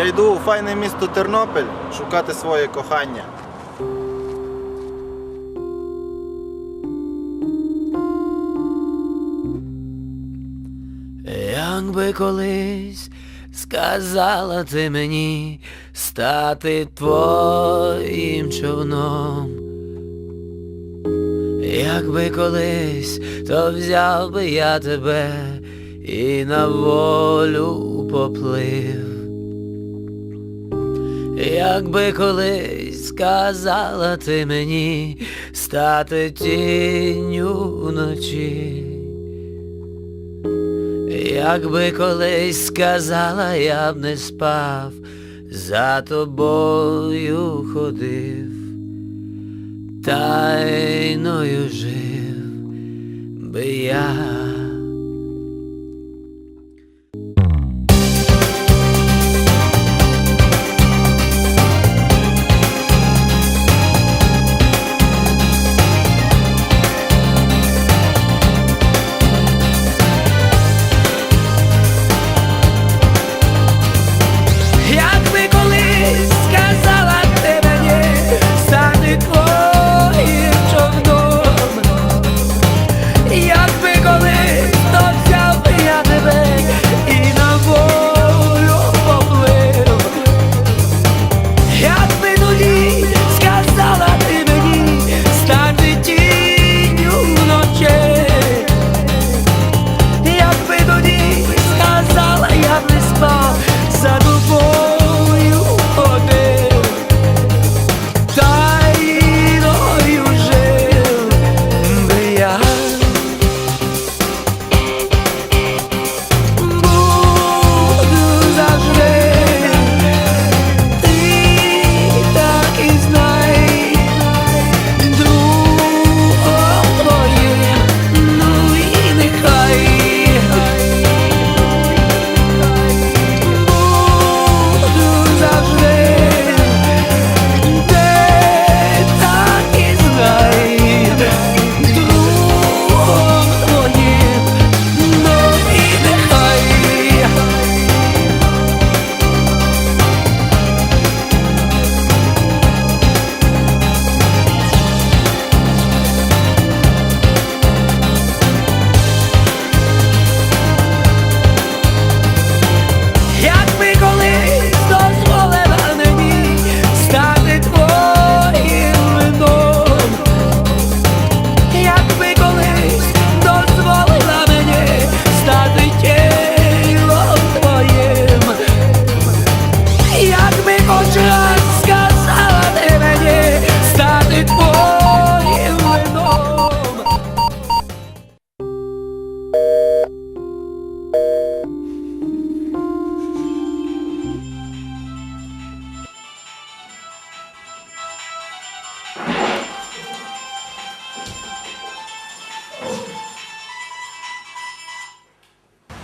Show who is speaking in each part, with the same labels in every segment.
Speaker 1: Я йду у файне місто Тернопіль шукати своє кохання.
Speaker 2: Якби колись сказала ти мені стати твоїм човном. Якби колись, то взяв би я тебе і на волю поплив. Якби колись сказала ти мені стати тінню вночі. Якби колись сказала, я б не спав, за тобою ходив, тайною жив би я.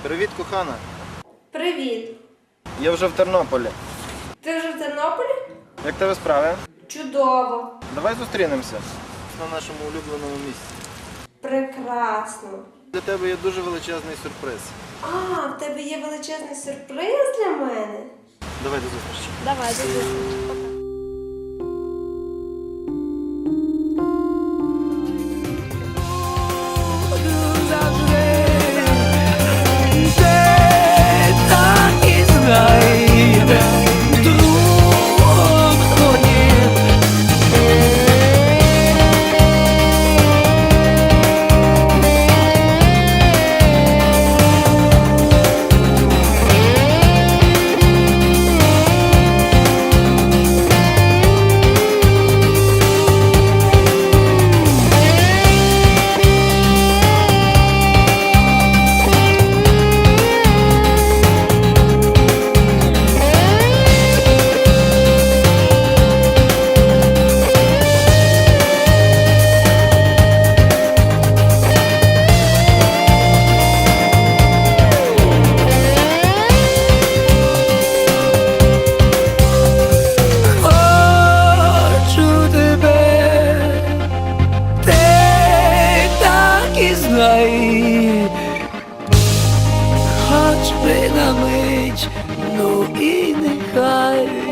Speaker 1: Привіт, кохана.
Speaker 3: Привіт!
Speaker 1: Я вже в Тернополі.
Speaker 3: Ти вже в Тернополі?
Speaker 1: Як тебе справи?
Speaker 3: Чудово!
Speaker 1: Давай зустрінемося на нашому улюбленому місці.
Speaker 3: Прекрасно!
Speaker 1: Для тебе є дуже величезний сюрприз.
Speaker 3: А, в тебе є величезний сюрприз для мене.
Speaker 1: Давай до зустрічі.
Speaker 3: Давай, дивись.
Speaker 2: Буду хоч би на мить, ну і нехай.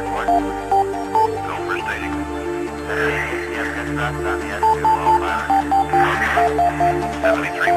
Speaker 4: airport. Go for staging. Yes, that's not done yet. 205. Okay. 73.